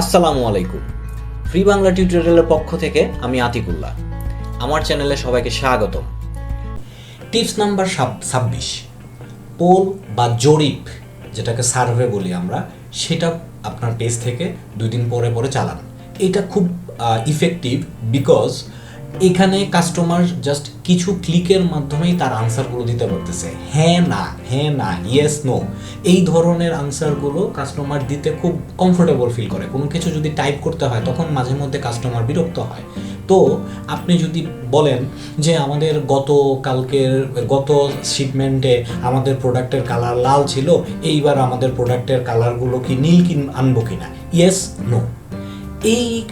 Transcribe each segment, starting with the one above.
আসসালামু আলাইকুম। ফ্রি বাংলা টিউটোরিয়ালের পক্ষ থেকে আমি আতিকুল্লাহ। আমার চ্যানেলে সবাইকে স্বাগতম। টিপস নাম্বার ছাব্বিশ। পোল বা জরিপ, যেটাকে সার্ভে বলি আমরা, সেটা আপনার পেজ থেকে দুই দিন পরে পরে চালান। এটা খুব ইফেক্টিভ বিকজ এখানে কাস্টমার জাস্ট কিছু ক্লিকের মাধ্যমেই তার আনসারগুলো দিতে পারতেছে। হ্যাঁ না হ্যাঁ না ইয়েস নো এই ধরনের আনসারগুলো কাস্টমার দিতে খুব কমফোর্টেবল ফিল করে। কোনো কিছু যদি টাইপ করতে হয়, তখন মাঝে মধ্যে কাস্টমার বিরক্ত হয়। তো আপনি যদি বলেন যে আমাদের গত কালকের, গত শিপমেন্টে আমাদের প্রোডাক্টের কালার লাল ছিল, এইবার আমাদের প্রোডাক্টের কালারগুলো কি নীল কিন আনব কিনা? ইয়েস নো এই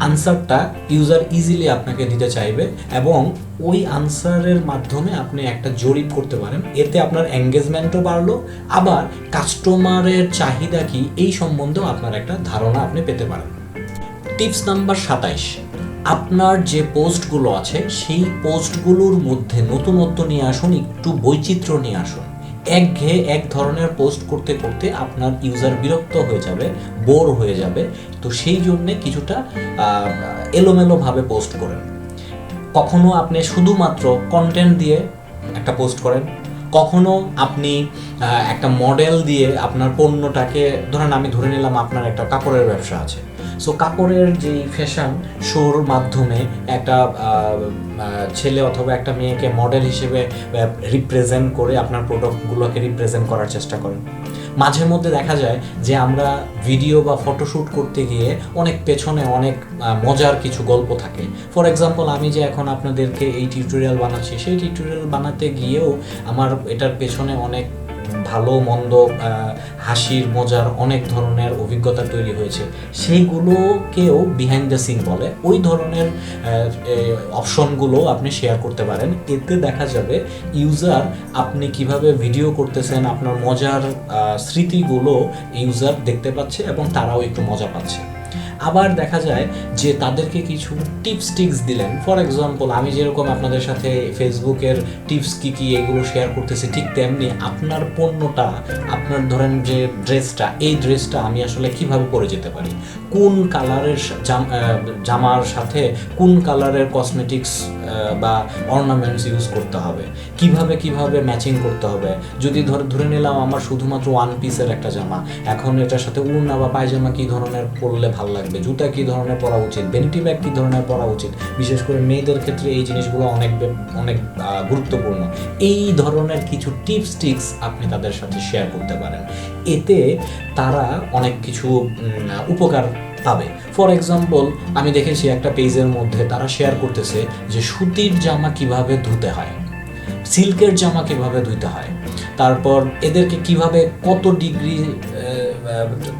আনসারটা ইউজার ইজিলি আপনাকে দিতে চাইবে এবং ওই আনসারের মাধ্যমে আপনি একটা জরিপ করতে পারেন। এতে আপনার এঙ্গেজমেন্টও বাড়লো, আবার কাস্টমারের চাহিদা কি এই সম্বন্ধেও আপনার একটা ধারণা আপনি পেতে পারেন। টিপস নাম্বার সাতাইশ। আপনার যে পোস্টগুলো আছে, সেই পোস্টগুলোর মধ্যে নতুনত্ব নিয়ে আসুন, একটু বৈচিত্র্য নিয়ে আসুন। একঘেয়ে এক ধরনের পোস্ট করতে করতে আপনার ইউজার বিরক্ত হয়ে যাবে বোর হয়ে যাবে। তো সেই জন্যে কিছুটা এলোমেলোভাবে পোস্ট করেন। কখনো আপনি শুধুমাত্র কন্টেন্ট দিয়ে একটা পোস্ট করেন, কখনো আপনি একটা মডেল দিয়ে আপনার পণ্যটাকে, ধরেন আমি ধরে নিলাম আপনার একটা কাপড়ের ব্যবসা আছে। সো কাপড়ের যেই ফ্যাশন শোর মাধ্যমে একটা ছেলে অথবা একটা মেয়েকে মডেল হিসেবে রিপ্রেজেন্ট করে আপনার প্রোডাক্টগুলোকে রিপ্রেজেন্ট করার চেষ্টা করেন। মাঝে মধ্যে দেখা যায় যে আমরা ভিডিও বা ফটোশ্যুট করতে গিয়ে অনেক পেছনে অনেক মজার কিছু গল্প থাকে। ফর এক্সাম্পল আমি যে এখন আপনাদেরকে এই টিউটোরিয়াল বানাচ্ছি, সেই টিউটোরিয়াল বানাতে গিয়েও আমার এটার পেছনে অনেক ভালো, মন্দ হাসির, মজার অনেক ধরনের অভিজ্ঞতা তৈরি হয়েছে। সেইগুলোকেও বিহাইন্ড দ্য সিন বলে। ওই ধরনের অপশনগুলো আপনি শেয়ার করতে পারেন। এতে দেখা যাবে ইউজার আপনি কীভাবে ভিডিও করতেছেন, আপনার মজার স্মৃতিগুলো ইউজার দেখতে পাচ্ছে এবং তারাও একটু মজা পাচ্ছে। আবার দেখা যায় যে তাদেরকে কিছু টিপস টিক্স দিলেন। ফর এক্সাম্পল আমি যেরকম আপনাদের সাথে ফেসবুকের টিপস কি কি এগুলো শেয়ার করতেছি, ঠিক তেমনি আপনার পণ্যটা, আপনার ধরেন যে ড্রেসটা এই ড্রেসটা আমি আসলে কীভাবে পরে যেতে পারি? কোন কালারের জামার সাথে কোন কালারের কসমেটিক্স বা অর্নামেন্টস ইউজ করতে হবে? কীভাবে কীভাবে ম্যাচিং করতে হবে? যদি ধরে ধরে নিলাম আমার শুধুমাত্র ওয়ান পিসের একটা জামা, এখন এটার সাথে উড়না বা পায়জামা কি ধরনের পরলে ভালো লাগবে জুতা কি ধরনের পরা উচিত? বেনিটি ব্যাগ কি ধরনের পরা উচিত? বিশেষ করে মেয়েদের ক্ষেত্রে এই জিনিসগুলো অনেক অনেক গুরুত্বপূর্ণ। এই ধরনের কিছু টিপস টিক্স আপনি তাদের সাথে শেয়ার করতে পারেন। এতে তারা অনেক কিছু উপকার পাবে। ফর এক্সাম্পল আমি দেখেছি একটা পেজের মধ্যে তারা শেয়ার করতেছে যে সুতির জামা কীভাবে ধুতে হয়, সিল্কের জামা কীভাবে ধুতে হয়, তারপর এদেরকে কীভাবে কত ডিগ্রি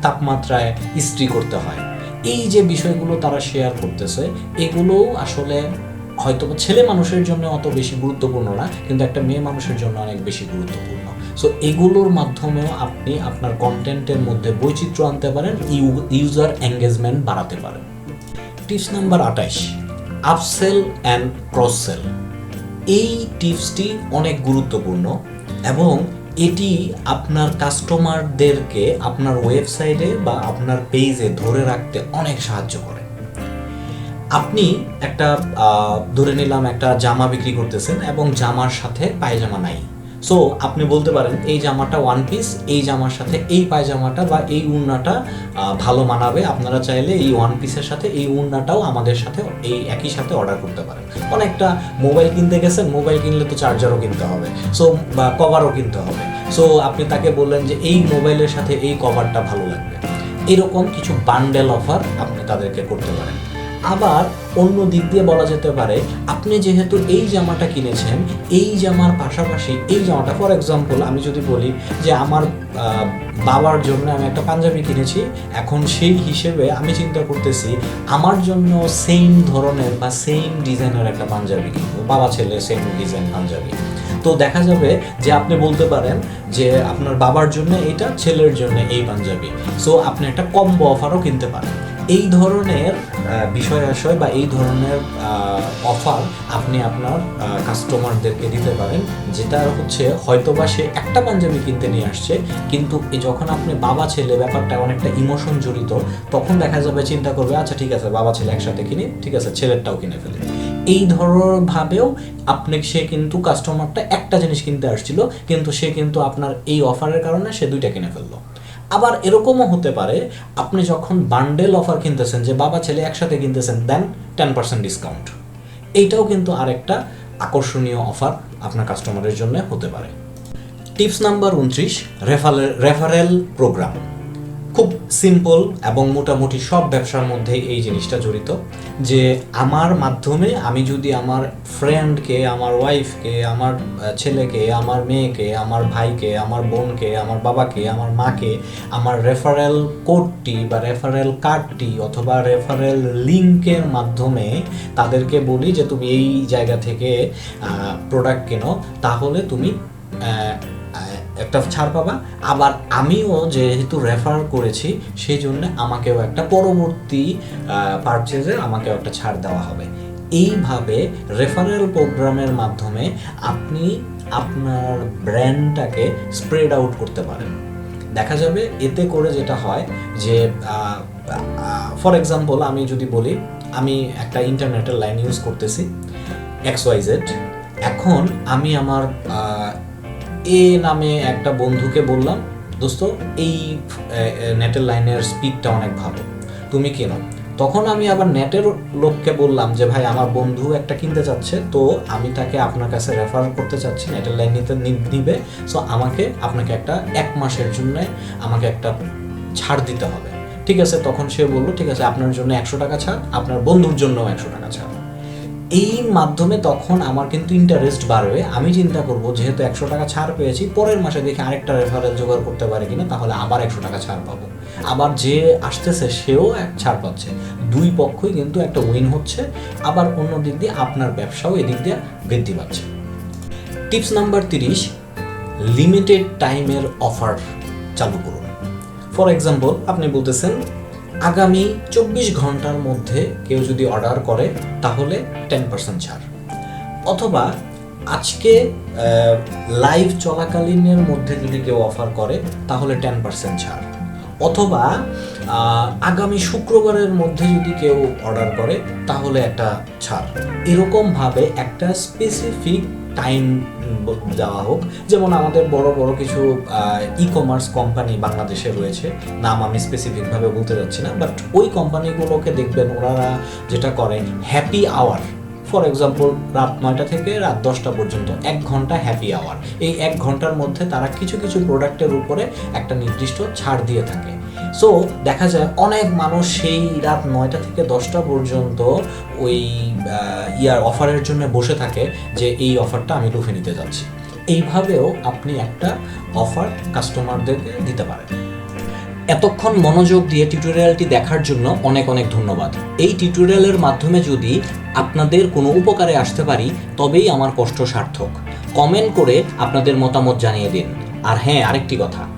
তাপমাত্রায় ইস্ত্রি করতে হয় এই যে বিষয়গুলো তারা শেয়ার করতেছে এগুলো আসলে হয়তো ছেলে মানুষের জন্য অত বেশি গুরুত্বপূর্ণ না, কিন্তু একটা মেয়ে মানুষের জন্য অনেক বেশি গুরুত্বপূর্ণ। সো এগুলোর মাধ্যমেও আপনি আপনার কন্টেন্টের মধ্যে বৈচিত্র্য আনতে পারেন ইউজার এঙ্গেজমেন্ট বাড়াতে পারেন। টিপস নাম্বার আঠাইশ আপসেল অ্যান্ড ক্রস সেল এই টিপসটি অনেক গুরুত্বপূর্ণ এবং এটি আপনার কাস্টমারদেরকে আপনার ওয়েবসাইটে বা আপনার পেজে ধরে রাখতে অনেক সাহায্য করে। আপনি একটা ধরে নিলাম একটা জামা বিক্রি করতেছেন এবং জামার সাথে পায়জামা নাই। সো আপনি বলতে পারেন, এই জামাটা ওয়ান পিস এই জামার সাথে এই পায়জামাটা বা এই উন্নাটা ভালো মানাবে। আপনারা চাইলে এই ওয়ান পিসের সাথে এই উন্নাটাও আমাদের সাথে, এই একই সাথে অর্ডার করতে পারেন। অনেকটা মোবাইল কিনতে গেছেন মোবাইল কিনলে তো চার্জারও কিনতে হবে। সো বা কভারও কিনতে হবে। সো আপনি তাকে বললেন যে, এই মোবাইলের সাথে এই কভারটা ভালো লাগবে। এরকম কিছু বান্ডেল অফার আপনি তাদেরকে করতে পারেন। আবার অন্য দিক দিয়ে বলা যেতে পারে, আপনি যেহেতু এই জামাটা কিনেছেন, এই জামার পাশাপাশি এই জামাটা ফর এক্সাম্পল আমি যদি বলি যে আমার বাবার জন্য আমি একটা পাঞ্জাবি কিনেছি, এখন সেই হিসেবে আমি চিন্তা করতেছি আমার জন্য সেম ধরনের বা সেম ডিজাইনের একটা পাঞ্জাবি কিনবো। বাবা ছেলে সেম ডিজাইন পাঞ্জাবি। তো দেখা যাবে যে আপনি বলতে পারেন যে আপনার বাবার জন্য এটা, ছেলের জন্য এই পাঞ্জাবি। সো আপনি একটা কম্বো অফারও কিনতে পারেন। এই ধরনের বিষয় আশয় বা এই ধরনের অফার আপনি আপনার কাস্টমারদেরকে দিতে পারেন, যেটা হচ্ছে হয়তোবা সে একটা পাঞ্জাবি কিনতে নিয়ে আসছে, কিন্তু যখন আপনি বাবা, ছেলে, ব্যাপারটা অনেকটা ইমোশন জড়িত, তখন দেখা যাবে, চিন্তা করবে আচ্ছা ঠিক আছে, বাবা, ছেলে একসাথে কিনি, ঠিক আছে, ছেলেরটাও কিনে ফেলে। এই ধরনের ভাবেও আপনি, সে কিন্তু কাস্টমারটা একটা জিনিস কিনতে আসছিল, কিন্তু সে কিন্তু আপনার এই অফারের কারণে সে দুইটা কিনে ফেলল। আবার এরকমও হতে পারে, আপনি যখন বান্ডেল অফার কিনতেছেন, যে বাবা, ছেলে একসাথে কিনতেছেন দেন টেন পার্সেন্ট ডিসকাউন্ট এইটাও কিন্তু আরেকটা আকর্ষণীয় অফার আপনার কাস্টমারের জন্য হতে পারে। টিপস নাম্বার উনত্রিশ রেফারেল রেফারেল প্রোগ্রাম খুব সিম্পল এবং মোটামুটি সব ব্যবসার মধ্যে এই জিনিসটা জড়িত, যে আমার মাধ্যমে আমি যদি আমার ফ্রেন্ডকে আমার ওয়াইফকে আমার ছেলেকে, আমার মেয়েকে, আমার ভাইকে, আমার বোনকে, আমার বাবাকে, আমার মাকে, আমার রেফারেল কোডটি বা রেফারেল কার্ডটি অথবা রেফারেল লিঙ্কের মাধ্যমে তাদেরকে বলি যে, তুমি এই জায়গা থেকে প্রোডাক্ট কেনো, তাহলে তুমি একটা ছাড় পাবা। আবার আমিও যেহেতু রেফার করেছি, সেই জন্য আমাকেও একটা পরবর্তী পারচেজে আমাকেও একটা ছাড় দেওয়া হবে। এইভাবে রেফারেল প্রোগ্রামের মাধ্যমে আপনি আপনার ব্র্যান্ডটাকে স্প্রেড আউট করতে পারেন। দেখা যাবে এতে করে যেটা হয় যে ফর এক্সাম্পল আমি যদি বলি, আমি একটা ইন্টারনেটের লাইন ইউজ করতেছি এক্স ওয়াই জেড এখন আমি আমার এ নামে একটা বন্ধুকে বললাম, দোস্ত, এই নেটের লাইনের স্পিডটা অনেক ভালো, তুমি কেন? তখন আমি আবার নেটের লোককে বললাম যে, ভাই, আমার বন্ধু একটা কিনতে চাচ্ছে, তো আমি তাকে আপনার কাছে রেফার করতে চাচ্ছি, নেটের লাইন নিতে নিবে সো আমাকে, আপনাকে একটা এক মাসের জন্য আমাকে একটা ছাড় দিতে হবে। ঠিক আছে, তখন সে বলল, ঠিক আছে, আপনার জন্য একশো টাকা ছাড়, আপনার বন্ধুর জন্য একশো টাকা ছাড়। এই মাধ্যমে তখন আমার কিন্তু ইন্টারেস্ট বাড়বে। আমি চিন্তা করব, যেহেতু একশো টাকা ছাড় পেয়েছি, পরের মাসে দেখি আরেকটা রেফারেল জোগাড় করতে পারে কিনা, তাহলে আবার একশো টাকা ছাড় পাবো। আবার যে আসতেছে, সেও এক ছাড় পাচ্ছে। দুই পক্ষই কিন্তু একটা উইন হচ্ছে। আবার অন্য দিক দিয়ে আপনার ব্যবসাও এদিক দিয়ে বৃদ্ধি পাচ্ছে। টিপস নাম্বার তিরিশ লিমিটেড টাইমের অফার চালু করুন। ফর এক্সাম্পল আপনি বলতেছেন আগামী চব্বিশ ঘণ্টার মধ্যে কেউ যদি অর্ডার করে, তাহলে টেন পার্সেন্ট ছাড়। অথবা আজকে লাইভ চলাকালীনের মধ্যে যদি কেউ অফার করে, তাহলে টেন পার্সেন্ট ছাড়। অথবা আগামী শুক্রবারের মধ্যে যদি কেউ অর্ডার করে, তাহলে একটা ছাড়। এরকমভাবে একটা স্পেসিফিক টাইম দেওয়া হোক। যেমন আমাদের বড় বড় কিছু ই কমার্স কোম্পানি বাংলাদেশে রয়েছে। নাম আমি স্পেসিফিকভাবে বলতে যাচ্ছি না বাট ওই কোম্পানিগুলোকে দেখবেন ওনারা যেটা করে হ্যাপি আওয়ার ফর এক্সাম্পল রাত নয়টা থেকে রাত দশটা পর্যন্ত, এক ঘণ্টা হ্যাপি আওয়ার এই এক ঘণ্টার মধ্যে তারা কিছু কিছু প্রোডাক্টের উপরে একটা নির্দিষ্ট ছাড় দিয়ে থাকে। সো দেখা যায় অনেক মানুষ সেই রাত নয়টা থেকে দশটা পর্যন্ত ওই ইয়ার অফারের জন্য বসে থাকে যে এই অফারটা আমি লুফে নিতে যাচ্ছি। এইভাবেও আপনি একটা অফার কাস্টমারদেরকে দিতে পারেন। এতক্ষণ মনোযোগ দিয়ে টিউটোরিয়ালটি দেখার জন্য অনেক অনেক ধন্যবাদ। এই টিউটোরিয়ালের মাধ্যমে যদি আপনাদের কোনো উপকারে আসতে পারি, তবেই আমার কষ্ট সার্থক। কমেন্ট করে আপনাদের মতামত জানিয়ে দিন। আর হ্যাঁ আরেকটি কথা।